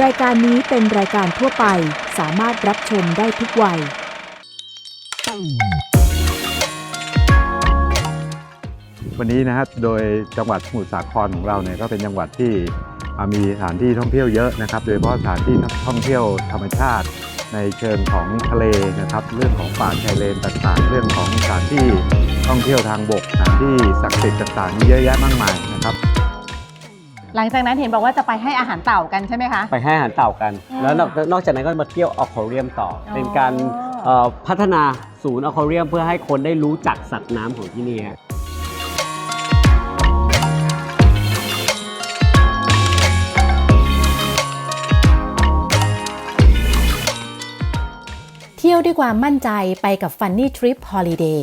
รายการนี้เป็นรายการทั่วไปสามารถรับชมได้ทุกวัย วันนี้นะครับโดยจังหวัดสมุทรสาครของเราเนี่ยก็เป็นจังหวัดที่อ่ามีสถานที่ท่องเที่ยวเยอะนะครับ โดยเฉพาะสถานที่ท่องเที่ยวธรรมชาติในเชิงของทะเลนะครับ เรื่องของป่าชายเลนต่างๆ เรื่องของสถานที่ท่องเที่ยวทางบกสถานที่ศักดิ์สิทธิ์ต่างๆมีเยอะแยะมากมายนะครับ หลังจากนั้นเห็นบอกว่าจะไปให้อาหารเต่ากันใช่ไหมคะ ไปให้อาหารเต่ากัน อืมแล้วนอกนอกจากนั้นก็มาเที่ยวออควาเรียมต่อออ เป็นการเอ่อพัฒนาศูนย์ออควาเรียมเพื่อให้คนได้รู้จักสัตว์น้ำของที่นี่ฮะ เที่ยวด้วยความมั่นใจไปกับ Funny Trip Holiday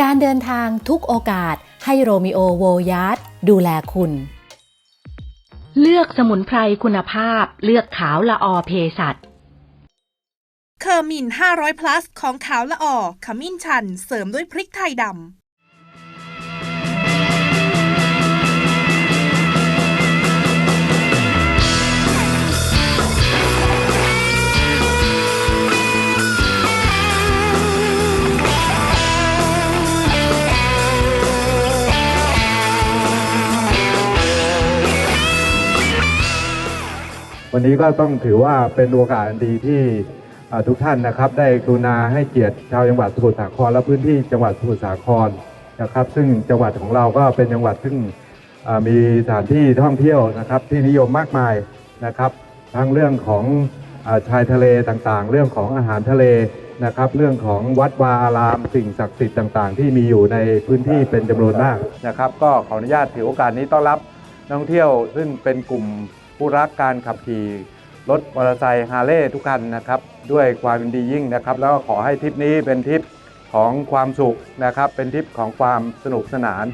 การเดินทางทุกโอกาส ให้โรมิโอโวยาร์ดดูแลคุณ เลือกสมุนไพรคุณภาพเลือกขาวละออเพสัตเคอร์มิน 500 plus ของขาวละออขมิ้นชัน เสริมด้วยพริกไทยดำ วันนี้ก็ต้องถือว่าเป็นโอกาสอันดีที่ทุกท่านนะครับ ได้กรุณาให้เกียรติชาวจังหวัดสมุทรสาครและพื้นที่จังหวัดสมุทรสาครนะครับ ซึ่งจังหวัดของเราก็เป็นจังหวัดซึ่งมีสถานที่ท่องเที่ยวนะครับ ที่นิยมมากมายนะครับ ทั้งเรื่องของอชายทะเลต่างๆ เรื่องของอาหารทะเลนะครับ เรื่องของวัดวาอาราม สิ่งศักดิ์สิทธิ์ต่างๆ ที่มีอยู่ในพื้นที่เป็นจำนวนมากนะครับ ก็ขออนุญาตถือโอกาสนี้ต้อนรับนักท่องเที่ยวซึ่งเป็นกลุ่ม ผู้รักการขับขี่รถมอเตอร์ไซค์ฮาร์เลย์ทุกคันนะครับ ด้วยความยินดียิ่งนะครับ แล้วก็ขอให้ทริปนี้เป็นทริปของความสุขนะครับ เป็นทริปของความสนุกสนาน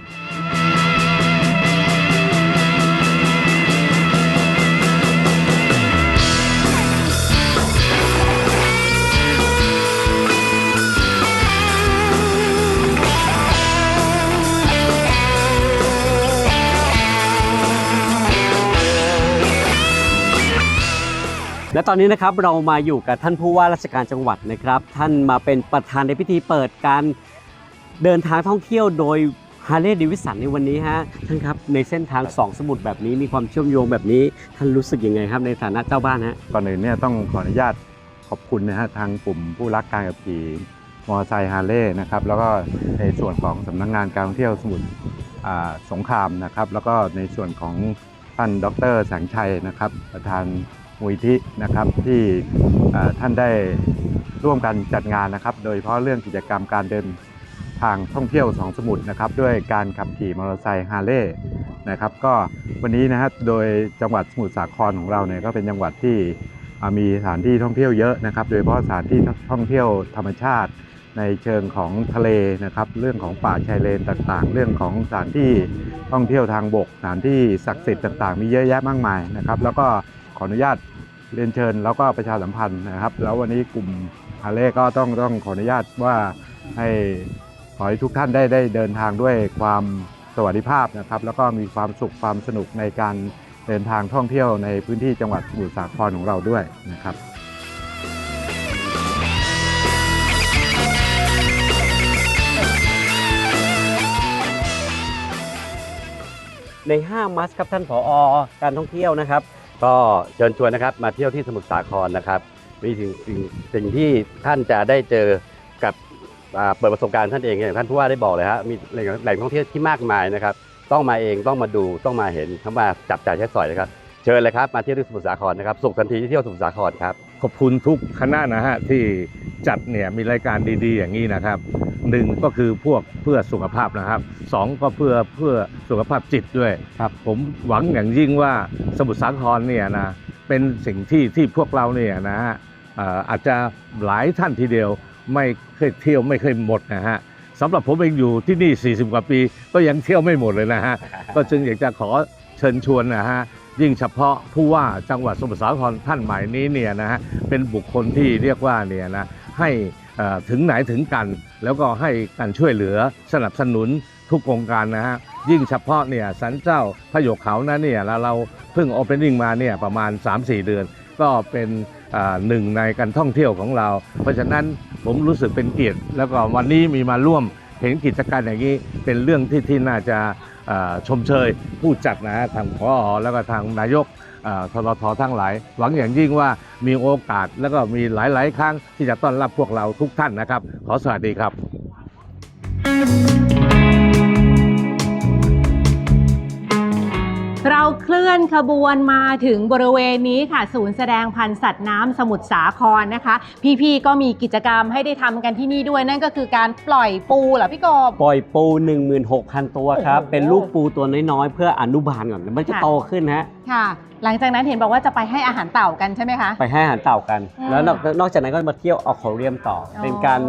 และตอนนี้นะครับเรามาอยู่กับท่านผู้ว่าราชการจังหวัดนะครับ ท่านมาเป็นประธานในพิธีเปิดการเดินทางท่องเที่ยวโดยฮาร์เลย์ดิวิสันในวันนี้ฮะท่านครับในเส้นทางสองสมุทรแบบนี้มีความเชื่อมโยงแบบนี้ ท่านรู้สึกยังไงครับในฐานะเจ้าบ้านฮะก่อนอื่นเนี่ยต้องขออนุญาตขอบคุณนะฮะทางกลุ่มผู้รักการขับขี่มอเตอร์ไซค์ฮาร์เลย์นะครับแล้วก็ในส่วนของสำนักงานการท่องเที่ยวสมุทรสงครามนะครับ แล้วก็ในส่วนของท่านดรแสงชัยนะครับ ประธาน มูลที่นะครับที่ท่านได้ร่วมกันจัดงานนะครับ โดยเฉพาะเรื่องกิจกรรมการเดินทางท่องเที่ยวสองสมุทรนะครับ ด้วยการขับขี่มอเตอร์ไซค์ฮาร์เลย์นะครับ ก็วันนี้นะครับโดยจังหวัดสมุทรสาครของเราเนี่ยก็เป็นจังหวัดที่มีสถานที่ท่องเที่ยวเยอะนะครับ โดยเฉพาะสถานที่ท่องเที่ยวธรรมชาติในเชิงของทะเลนะครับ เรื่องของป่าชายเลนต่างๆ เรื่องของสถานที่ท่องเที่ยวทางบก สถานที่ศักดิ์สิทธิ์ต่างๆ มีเยอะแยะมากมายนะครับ แล้วก็ ขออนุญาตเรียนเชิญแล้วก็ประชาสัมพันธ์นะครับ แล้ววันนี้กลุ่มฮาเล่ก็ต้องต้องขออนุญาตว่าให้ขอให้ทุกท่านได้ได้เดินทางด้วยความสวัสดิภาพนะครับ แล้วก็มีความสุขความสนุกในการเดินทางท่องเที่ยวในพื้นที่จังหวัดสมุทรสาครของเราด้วยนะครับในห้างมัสครับท่านผอ การท่องเที่ยวนะครับ ก็เชิญชวนนะครับมาเที่ยวที่สมุทรสาครนะครับมีสิ่งสิ่งสิ่งที่ท่านจะได้เจอกับอ่าเปิดประสบการณ์ท่านเองอย่างท่านผู้ว่าได้บอกเลยฮะมีแหล่งแหล่งท่องเที่ยวที่มากมายนะครับ ต้องมาเองต้องมาดูต้องมาเห็นเข้ามาจับจ่ายใช้สอยนะครับ เชิญเลยครับมาเที่ยวที่สมุทรสาครนะครับสุขทันทีที่เที่ยวสมุทรสาครครับขอบคุณทุกคณะนะฮะที่จัดเนี่ยมีรายการดีๆ อย่างนี้นะครับหนึ่งก็คือพวกเพื่อสุขภาพนะครับสองก็เพื่อเพื่อสุขภาพจิตด้วยครับผมหวังอย่างยิ่งว่าสมุทรสาครเนี่ยนะเป็นสิ่งที่ที่พวกเราเนี่ยนะฮะเอ่ออาจจะหลายท่านทีเดียวไม่เคยเที่ยวไม่เคยหมดนะฮะสำหรับผมเองอยู่ที่นี่ 40 กว่าปี ก็ยังเที่ยวไม่หมดเลยนะฮะก็จึงอยากจะขอเชิญชวนนะฮะ ยิ่งเฉพาะผู้ว่าจังหวัดสมุทรสาครท่านใหม่นี้เนี่ยนะฮะเป็นบุคคลที่เรียกว่าเนี่ยนะให้ถึงไหนถึงกัน แล้วก็ให้การช่วยเหลือสนับสนุนทุกโครงการนะฮะยิ่งเฉพาะเนี่ยสันเจ้าพระโยกเขานะเนี่ยเราเพิ่งโอเปนนิ่งมาเนี่ยประมาณ 3-4 เดือน ก็เป็นหนึ่งในการท่องเที่ยวของเรา เพราะฉะนั้นผมรู้สึกเป็นเกียรติ แล้วก็วันนี้มีมาร่วมเห็นกิจการอย่างนี้เป็นเรื่องที่ที่น่าจะ ชมเชยผู้จัดนะทางพอแล้วก็ทางนายกทรททั้งหลาย หวังอย่างยิ่งว่ามีโอกาสแล้วก็มีหลาย ๆ ครั้งที่จะต้อนรับพวกเราทุกท่านนะครับ ขอสวัสดีครับ เราเคลื่อนขบวนมาถึงบริเวณนี้ค่ะ ศูนย์แสดงพันธุ์สัตว์น้ำสมุทรสาครนะคะ พี่ๆก็มีกิจกรรมให้ได้ทำกันที่นี่ด้วยนั่นก็คือการปล่อยปูเหรอพี่กบ ปล่อยปู 16,000 ตัวครับ โอ้โห เป็นลูกปูตัวน้อยๆ เพื่ออนุบาลก่อนมันจะค่ะโตขึ้นฮะ ค่ะ หลังจากนั้นเห็นบอกว่าจะไปให้อาหารเต่ากันใช่ไหมคะ ไปให้อาหารเต่ากันอืมแล้วนอกนอกจากนั้นก็มาเที่ยวอควาเรียมต่อออเป็นการ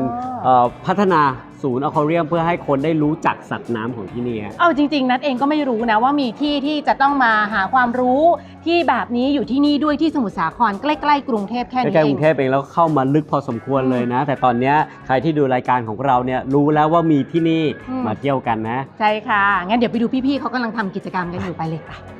เอ่อพัฒนาศูนย์อควาเรียมเพื่อให้คนได้รู้จักสัตว์น้ำของที่นี่ฮะเอาจริง ๆ นัดเองก็ไม่รู้นะว่ามีที่ที่จะต้องมาหาความรู้ที่แบบนี้อยู่ที่นี่ด้วยที่สมุทรสาครใกล้ๆกรุงเทพแค่ใกนี้ล้ๆเอกรุงง เทพเองแล้วเข้ามาลึกพอสมควรเลยนะ แต่ตอนเนี้ยใครที่ดูรายการของเราเนี่ยรู้แล้วว่ามีที่นี่อืม มาเที่ยวกันนะ ใช่ค่ะ งั้นเดี๋ยวไปดูพี่ๆเขากำลังทำกิจกรรมกันอยู่ไปเลยค่ะ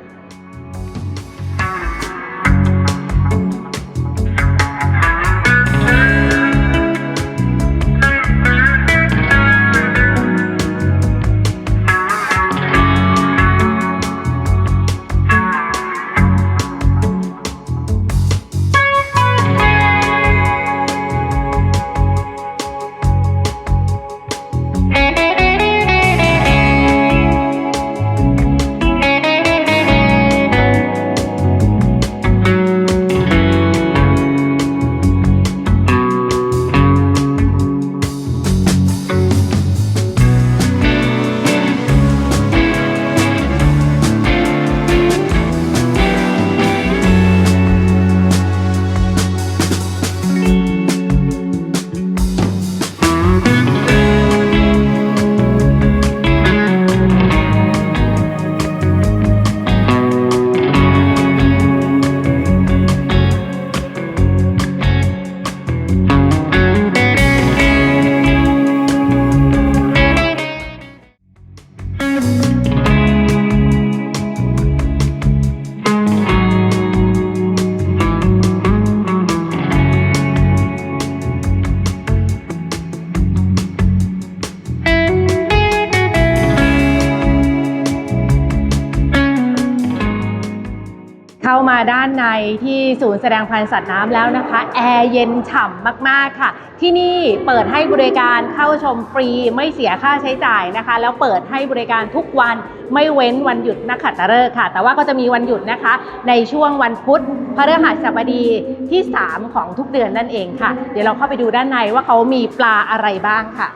ที่ศูนย์แสดงพันธุ์สัตว์น้ำแล้วนะคะ แอร์เย็นฉ่ำมากๆค่ะ ที่นี่เปิดให้บริการเข้าชมฟรีไม่เสียค่าใช้จ่ายนะคะ แล้วเปิดให้บริการทุกวันไม่เว้นวันหยุดนักขัตฤกษ์ค่ะ แต่ว่าก็จะมีวันหยุดนะคะ ในช่วงวันพุธพฤหัสบดีที่ 3 ของทุกเดือนนั่นเองค่ะ เดี๋ยวเราเข้าไปดูด้านในว่าเขามีปลาอะไรบ้างค่ะ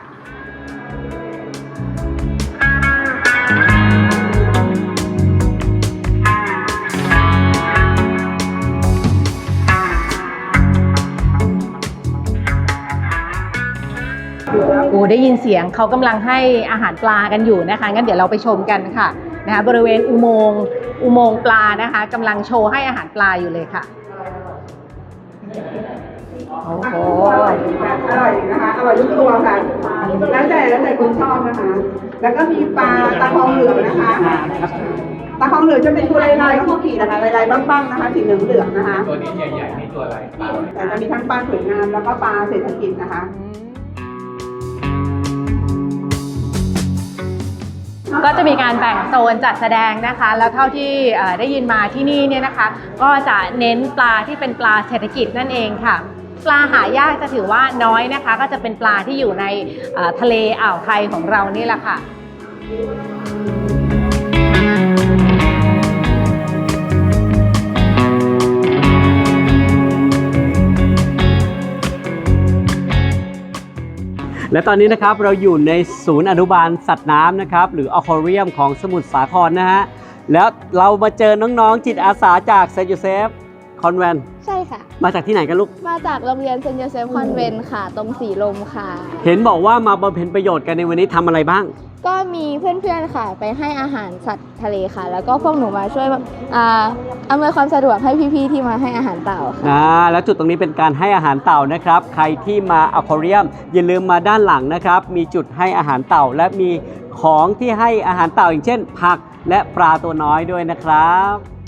โอ้ได้ยินเสียงเขากำลังให้อาหารปลากันอยู่นะคะงั้นเดี๋ยวเราไปชมกันค่ะนะคะบริเวณอุโมงค์อุโมงค์ปลานะคะกำลังโชว์ให้อาหารปลาอยู่เลยค่ะโอ้โหอร่อยนะคะ อร่อยทุกตัวค่ะ แล้วแต่แล้วแต่คนชอบนะคะ แล้วก็มีปลาตะคองเหลืองนะคะ ตะคองเหลืองจะเป็นตัวลายๆคู่ขีดนะคะลายๆบ้างๆนะคะ สีเหลืองๆนะคะ ตัวนี้ใหญ่ๆนี่ตัวอะไรปลาแต่จะมีทั้งปลาสวยงามแล้วก็ปลาเศรษฐกิจนะคะ ก็จะมีการแบ่งโซนจัดแสดงนะคะ แล้วเท่าที่ได้ยินมาที่นี่เนี่ยนะคะ ก็จะเน้นปลาที่เป็นปลาเศรษฐกิจนั่นเองค่ะปลาหายากจะถือว่าน้อยนะคะ ก็จะเป็นปลาที่อยู่ในทะเลอ่าวไทยของเรานี่แหละค่ะ และตอนนี้นะครับเราอยู่ในศูนย์อนุบาลสัตว์น้ำนะครับหรืออควาเรียมของสมุทรสาครนะฮะแล้วเรามาเจอน้องๆจิตอาสาจากเซนต์โยเซฟคอนแวนใช่ค่ะ มาจากที่ไหนกันลูก มาจากโรงเรียนเซนต์โยเซฟคอนเวนต์ค่ะ ตรงสีลมค่ะ เห็นบอกว่ามาบำเพ็ญประโยชน์กันในวันนี้ทำอะไรบ้าง ก็มีเพื่อนๆค่ะ ไปให้อาหารสัตว์ทะเลค่ะ แล้วก็พวกหนูมาช่วยอ่าอำนวยความสะดวกให้พี่ๆที่มาให้อาหารเต่าค่ะ อ่าแล้วจุดตรงนี้เป็นการให้อาหารเต่านะครับ ใครที่มาอควาเรียมอย่าลืมมาด้านหลังนะครับ มีจุดให้อาหารเต่าและมีของที่ให้อาหารเต่าอย่างเช่น ผักและปลาตัวน้อยด้วยนะครับ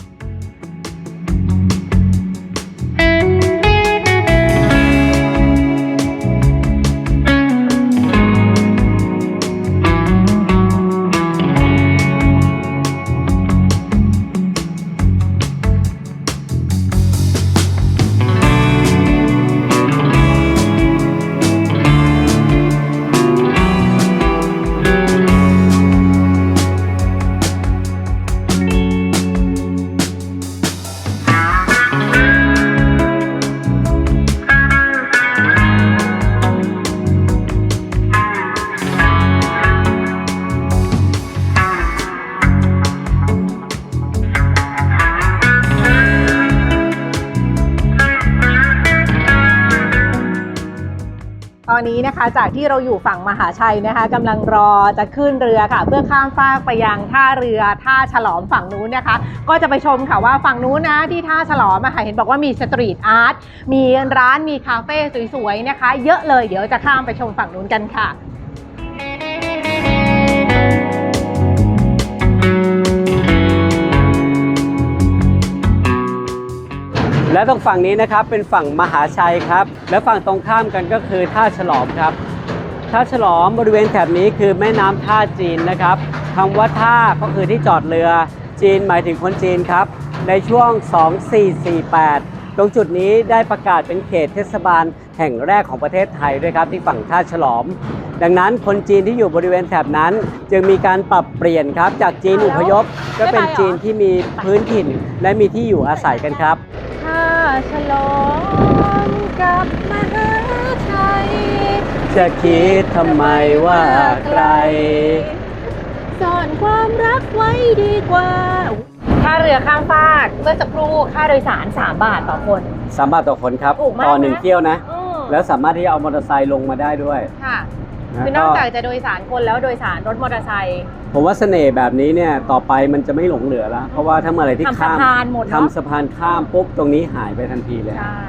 อนนี้นะคะ จากที่เราอยู่ฝั่งมหาชัยนะคะกำลังรอจะขึ้นเรือค่ะ เพื่อข้ามฟากไปยังท่าเรือท่าฉลอมฝั่งนู้นนะคะ ก็จะไปชมค่ะว่าฝั่งนู้นนะที่ท่าฉลอมอะค่ะเห็นบอกว่ามีสตรีทอาร์ตมีร้านมีคาเฟ่สวยๆนะคะ เยอะเลยเดี๋ยวจะข้ามไปชมฝั่งนู้นกันค่ะ และตรงฝั่งนี้นะครับเป็นฝั่งมหาชัยครับ และฝั่งตรงข้ามกันก็คือท่าฉลอมครับท่าฉลอมบริเวณแถบนี้คือแม่น้ำท่าจีนนะครับคำว่าท่าก็คือที่จอดเรือจีนหมายถึงคนจีนครับ ในช่วง 2448 ตรงจุดนี้ได้ประกาศเป็นเขตเทศบาลแห่งแรกของประเทศไทยด้วยครับ ที่ฝั่งท่าฉลอม ดังนั้นคนจีนที่อยู่บริเวณแถบนั้น จึงมีการปรับเปลี่ยนครับ จากจีนอุพยพก็เป็นจีนที่มีพื้นถิ่น และมีที่อยู่อาศัยกันครับ ฉลอมกับมหาชัยจะคิดทำไมว่าไกลซ่อนความรักไว้ดีกว่าท่าเรือข้ามฟากเมื่อสักครู่ค่าโดยสาร 3 บาทต่อคน สามบาทต่อคนครับ ถูกมากต่อหนึ่งนะ เที่ยวนะ อืมแล้วสามารถที่จะเอามอเตอร์ไซค์ลงมาได้ด้วย ค่ะนะ คือนอกจากจะโดยสารคนแล้วโดยสารรถมอเตอร์ไซค์ผมว่าเสน่ห์แบบนี้เนี่ยต่อไปมันจะไม่หลงเหลือแล้ว เพราะว่าถ้าเมื่อไหรที่ทำสะข้ามพานหมดเนอะ ทำสะพานข้ามปุ๊บตรงนี้หายไปทันทีเลย ใช่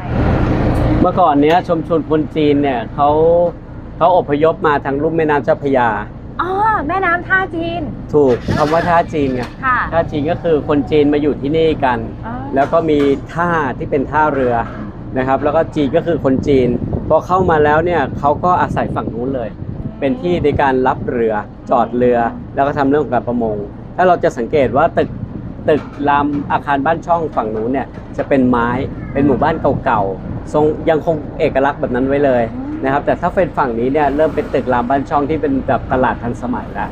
เมื่อก่อนเนี้ยชมชนคนจีนเนี่ยเขาเขาอพยพมาทางลุ่มแม่น้ำเจ้าพระยา อ๋อแม่น้ำท่าจีนถูกคำว่าท่าจีนไงค่ะท่าจีนก็คือคนจีนมาอยู่ที่นี่กัน อ๋อแล้วก็มีท่าที่เป็นท่าเรือนะครับ แล้วก็จีนก็คือคนจีนพอเข้ามาแล้วเนี่ยเขาก็อาศัยฝั่งนู้นเลย เป็นที่ในการรับเรือจอดเรือ แล้วก็ทำเรื่องของการประมง ถ้าเราจะสังเกตว่าตึกตึกลำอาคารบ้านช่องฝั่งนู้นเนี่ยจะเป็นไม้เป็นหมู่บ้านเก่าๆทรงยังคงเอกลักษณ์แบบนั้นไว้เลยนะครับ แต่ถ้าเป็นฝั่งนี้เนี่ยเริ่มเป็นตึกลามบ้านช่องที่เป็นแบบตลาดทันสมัยแล้ว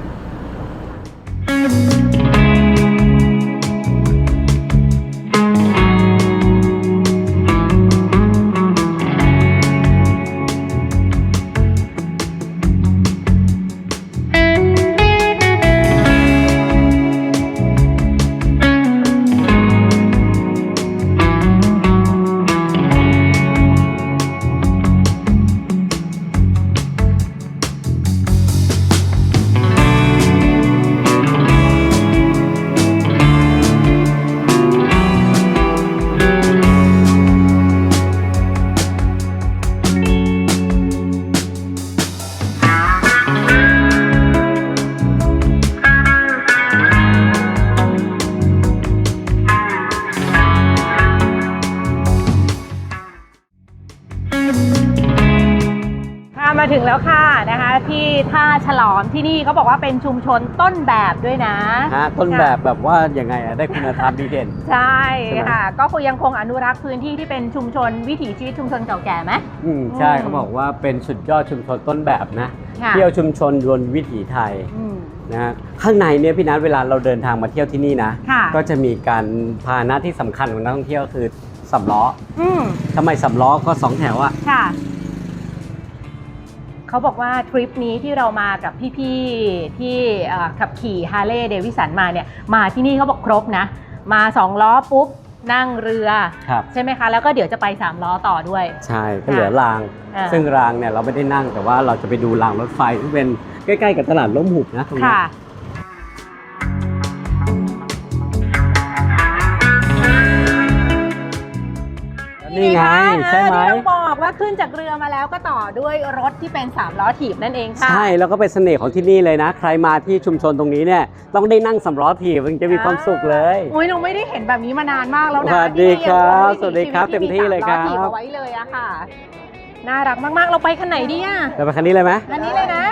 ว่าเป็นชุมชนต้นแบบด้วยนะฮะต้นแบบแบบว่ายังไงอะได้คุณธรรมดีเด่น ใช่ใช่ไหมค่ะ ก็คือยังคงอนุรักษ์พื้นที่ที่เป็นชุมชนวิถีชีวิตชุมชนเก่าแก่ไหมอืมใช่อืมเขาบอกว่าเป็นสุดยอดชุมชนต้นแบบนะค่ะเที่ยวชุมชนบนวิถีไทยอืมนะฮะข้างในเนี่ยพี่นัทเวลาเราเดินทางมาเที่ยวที่นี่นะค่ะก็จะมีการพาหนะที่สำคัญของนักท่องเที่ยวคือสำล้ออืมทำไมสำล้อก็สองแถวอะค่ะ เขาบอกว่าทริปนี้ที่เรามากับพี่ๆที่เอ่อขับขี่ฮาร์เลย์เดวิสันมาเนี่ยมาที่นี่เขาบอกครบนะ มาสองล้อปุ๊บนั่งเรือ ครับใช่ไหมคะ แล้วก็เดี๋ยวจะไปสามล้อต่อด้วย ใช่ก็เหลือรางอ่าซึ่งรางเนี่ยเราไม่ได้นั่งแต่ว่าเราจะไปดูรางรถไฟที่เป็นใกล้ๆกับตลาดล้มหุบนะตรงนี้ค่ะนี่ไงใช่ไหมที่เราบอก ว่าขึ้นจากเรือมาแล้วก็ต่อด้วยรถที่เป็น3ล้อถีบนั่นเองค่ะ ใช่แล้วก็เป็นเสน่ห์ของที่นี่เลยนะ ใครมาที่ชุมชนตรงนี้เนี่ยต้องได้นั่งสำล้อถีบมันจะมีความสุขเลยอุ้ยเราไม่ได้เห็นแบบนี้มานานมากแล้วนะสวัสดีครับที่สวัสดีครับยังเต็มที่เลยครับมีสามล้อถีบเอาไว้เลยอะค่ะ น่ารักมากๆเราไปคันไหนดีอะเราไปคันนี้เลยไหมคันนี้เลยนะ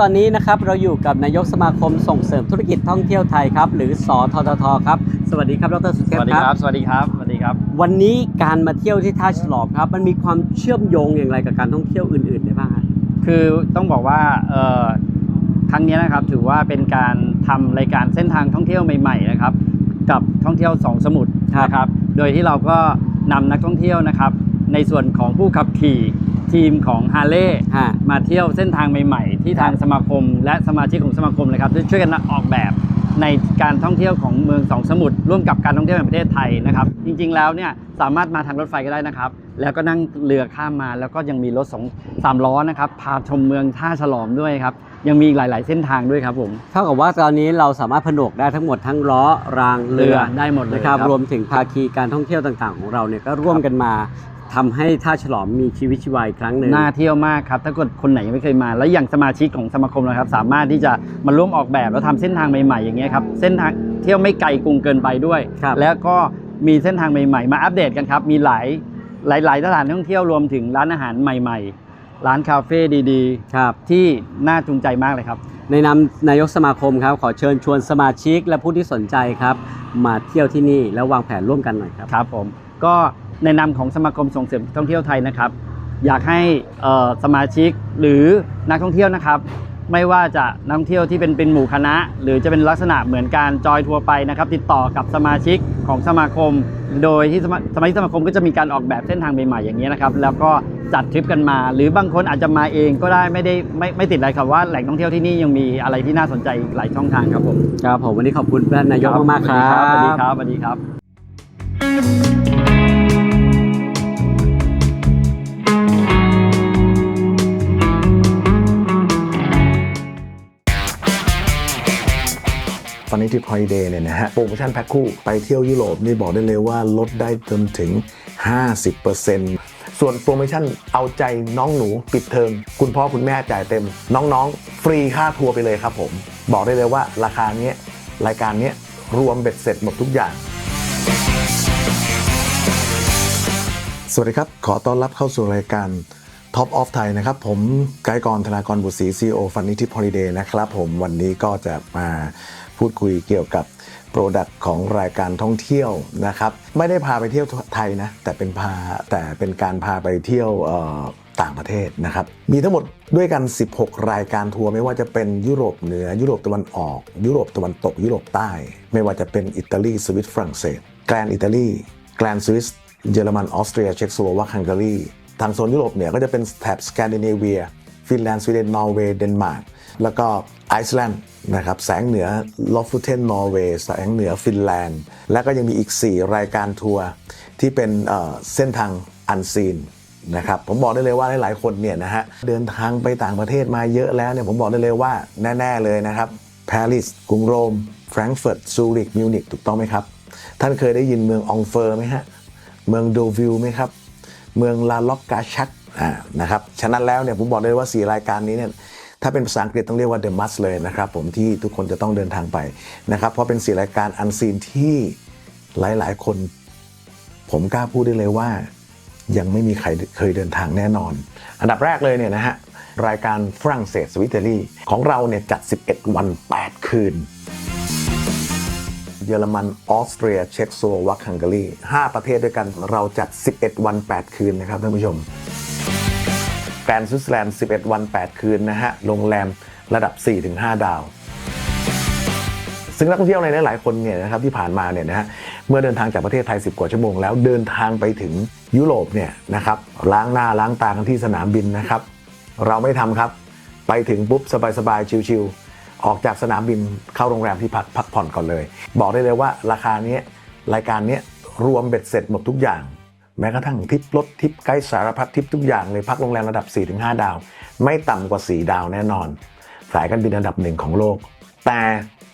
ตอนนี้นะครับเราอยู่กับนายกสมาคมส่งเสริมธุรกิจท่องเที่ยวไทยครับ หรือสทททครับ สวัสดีครับดรสุเทสพวัสดีคครัรับ บ สวัสดีครับ สวัสดีครับ วันนี้การมาเที่ยวที่ท่าฉลอมครับ มันมีความเชื่อมโยงอย่างไรกับการท่องเที่ยวอื่นๆได้บ้างฮะคือต้องบอกว่าเอ่อครั้งนี้นะครับถือว่าเป็นการทำรายการเส้นทางท่องเที่ยวใหม่ๆนะครับ กับท่องเที่ยวสองสมุทรนะครับ โดยที่เราก็นำนักท่องเที่ยวนะครับ ในส่วนของผู้ขับขี่ ทีมของฮาร์เลย์ฮะ มาเที่ยวเส้นทางใหม่ ๆ ที่ทางสมาคม และสมาชิกของสมาคมนะครับช่วยกันออกแบบในการท่องเที่ยวของเมืองสองสมุทรร่วมกับการท่องเที่ยวแห่งประเทศไทยนะครับ จริงๆแล้วเนี่ยสามารถมาทางรถไฟก็ได้นะครับ แล้วก็นั่งเรือข้ามมาแล้วก็ยังมีรถสองสามล้อนะครับพาชมเมืองท่าฉลอมด้วยครับยังมีอีกหลาย ๆ เส้นทางด้วยครับผมเท่ากับว่าตอนนี้เราสามารถผนวกได้ทั้งหมดทั้งล้อรางเรือเรือได้หมดเลยนะครับครับรวมถึงภาคีการท่องเที่ยวต่างๆ ของเราเนี่ยก็ร่วมกันมา ทำให้ท่าฉลอมมีชีวิตชีวาอีกครั้งหนึ่ง น่าเที่ยวมากครับ ถ้าเกิดคนไหนยังไม่เคยมา แล้วอย่างสมาชิกของสมาคมนะครับ สามารถที่จะมาร่วมออกแบบแล้วทำเส้นทางใหม่ๆอย่างเงี้ยครับ เส้นทางเที่ยวไม่ไกลกรุงเกินไปด้วย ครับ แล้วก็มีเส้นทางใหม่ๆ มาอัปเดตกันครับ มีหลายหลายหลายสถานท่องเที่ยวรวมถึงร้านอาหารใหม่ๆ ร้านคาเฟ่ดีครับ ๆ ที่น่าจูงใจมากเลยครับ ในนามนายกสมาคมครับ ขอเชิญชวนสมาชิกและผู้ที่สนใจครับ มาเที่ยวที่นี่แล้ววางแผนร่วมกันหน่อยครับ ครับผมก็ ในนามของสมาคมส่งเสริมท่องเที่ยวไทยนะครับ อยากให้เอ่อสมาชิกหรือนักท่องเที่ยวนะครับ ไม่ว่าจะนักท่องเที่ยวที่เป็นเป็นหมู่คณะ หรือจะเป็นลักษณะเหมือนการจอยทัวร์ไปนะครับ ติดต่อกับสมาชิกของสมาคม โดยที่สมาสมาชิกสมาคมก็จะมีการออกแบบเส้นทางใหม่ๆอย่างนี้ยนะครับ แล้วก็จัดทริปกันมา หรือบางคนอาจจะมาเองก็ได้ไม่ได้ไม่ไม่ติดอะไรครับว่าแหล่งท่องเที่ยวที่นี่ยังมีอะไรที่น่าสนใจอีกหลายช่องทางครับผมครับผมวันนี้ขอบคุณท่านนายกมากๆครับสวัสดีครับสวัสดีครับ ฟันนี่ทริปฮอลิเดย์เนี่ยนะฮะโปรโมชั่นแพ็คคู่ไปเที่ยวยุโรปนี่บอกได้เลยว่าลดได้จนถึง 50%ส่วนโปรโมชั่นเอาใจน้องหนูปิดเทอมคุณพ่อคุณแม่จ่ายเต็ม น้องๆ ฟรีค่าทัวร์ไปเลยครับผม บอกได้เลยว่าราคาเนี้ยรายการเนี้ยรวมเบ็ดเสร็จหมดทุกอย่างสวัสดีครับ ขอต้อนรับเข้าสู่รายการ Top of Thai นะครับ ผมไกด์กรธนากรบุตรศรี CEO ฟันนิทิพ Holiday นะครับผมวันนี้ก็จะมา พูดคุยเกี่ยวกับโปรดักต์ของรายการท่องเที่ยวนะครับ ไม่ได้พาไปเที่ยวไทยนะ แต่เป็นพาแต่เป็นการพาไปเที่ยวต่างประเทศนะครับ มีทั้งหมดด้วยกัน 16 รายการทัวร์ไม่ว่าจะเป็นยุโรปเหนือ ยุโรปตะวันออก ยุโรปตะวันตก ยุโรปใต้ ไม่ว่าจะเป็นอิตาลี สวิตฝรั่งเศส แกรนอิตาลี แกรนสวิส เยอรมัน ออสเตรีย เช็กสโลวาคฮังการี ทางโซนยุโรปเนี่ยก็จะเป็นแถบสแกนดิเนเวีย ฟินแลนด์สวีเดนนอร์เวย์เดนมาร์กแล้วก็ไอซ์แลนด์นะครับแสงเหนือลอฟฟูเทนนอร์เวย์แสงเหนือฟินแลนด์ แล้วก็ยังมีอีก 4 รายการทัวร์ที่เป็นเส้นทางอันซีนนะครับผมบอกได้เลยว่าหลายๆคนเนี่ยนะฮะเดินทางไปต่างประเทศมาเยอะแล้วเนี่ยผมบอกได้เลยว่าแน่ ๆเลยนะครับปารีสกรุงโรมแฟรงก์เฟิร์ตซูริกมิวนิกถูกต้องไหมครับ ท่านเคยได้ยินเมืององเฟอร์ไหมฮะ เมืองโดวิลไหมครับ เมืองลาล็อกกาชัก นะครับ ฉะนั้นแล้วเนี่ยผมบอกเลยว่า 4 รายการนี้เนี่ยถ้าเป็นภาษาอังกฤษต้องเรียกว่า The Must เลยนะครับผมที่ทุกคนจะต้องเดินทางไปนะครับ เพราะเป็น4รายการอันซีนที่หลาย ๆ คน ผมกล้าพูดได้เลยว่า ยังไม่มีใครเคยเดินทางแน่นอน อันดับแรกเลยเนี่ยนะฮะรายการฝรั่งเศสสวิตเตอรี่ของเราเนี่ยจัด 11 วัน 8 คืน เยอรมันออสเตรีย เช็กโลวาคฮังการี5ประเทศด้วยกันเราจัด 11 วัน 8 คืนนะครับท่านผู้ชม แกรนด์สวิตเซอร์แลนด์ 11 วัน 8 คืนนะฮะ โรงแรมระดับ 4-5 ดาว ซึ่งนักท่องเที่ยวในหลาย ๆ คนเนี่ยนะครับที่ผ่านมาเนี่ยนะฮะ เมื่อเดินทางจากประเทศไทย 10 กว่าชั่วโมงแล้วเดินทางไปถึงยุโรปเนี่ยนะครับล้างหน้าล้างตากันที่สนามบินนะครับ เราไม่ทำครับ ไปถึงปุ๊บสบาย ๆ ชิว ๆ ออกจากสนามบินเข้าโรงแรมที่พักพักผ่อนก่อนเลย บอกได้เลยว่าราคานี้รายการนี้รวมเบ็ดเสร็จหมดทุกอย่าง แม้กระทั่งทิปรถทิปไกด์สารพัดทิปทุกอย่างเลยพักโรงแรมระดับ 4-5 ดาว ไม่ต่ำกว่า 4 ดาวแน่นอน สายการบินอันดับหนึ่งของโลก แต่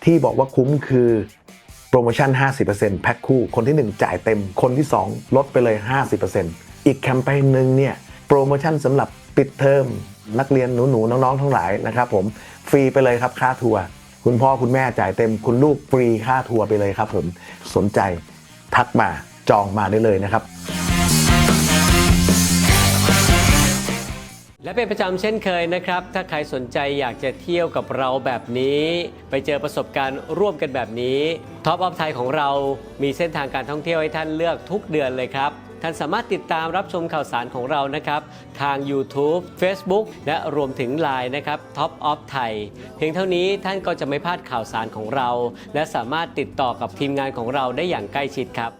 ที่บอกว่าคุ้มคือโปรโมชั่น 50%แพ็คคู่ คนที่ 1 จ่ายเต็ม คนที่ 2 ลดไปเลย 50%อีกแคมเปญหนึ่งเนี่ยโปรโมชั่นสำหรับปิดเทอมนักเรียนหนูๆน้องๆทั้งหลายนะครับผมฟรีไปเลยครับค่าทัวร์คุณพ่อคุณแม่จ่ายเต็ม คุณลูกฟรีค่าทัวร์ไปเลยครับผมสนใจทักมาจองมาได้เลยนะครับ และเป็นประจำเช่นเคยนะครับ ถ้าใครสนใจอยากจะเที่ยวกับเราแบบนี้ ไปเจอประสบการณ์ร่วมกันแบบนี้ท็อปออฟไทยของเรามีเส้นทางการท่องเที่ยวให้ท่านเลือกทุกเดือนเลยครับ ท่านสามารถติดตามรับชมข่าวสารของเรานะครับ ทาง YouTube Facebook และรวมถึง Line นะครับ Top of Thai เพียงเท่านี้ท่านก็จะไม่พลาดข่าวสารของเรา และสามารถติดต่อกับทีมงานของเราได้อย่างใกล้ชิดครับ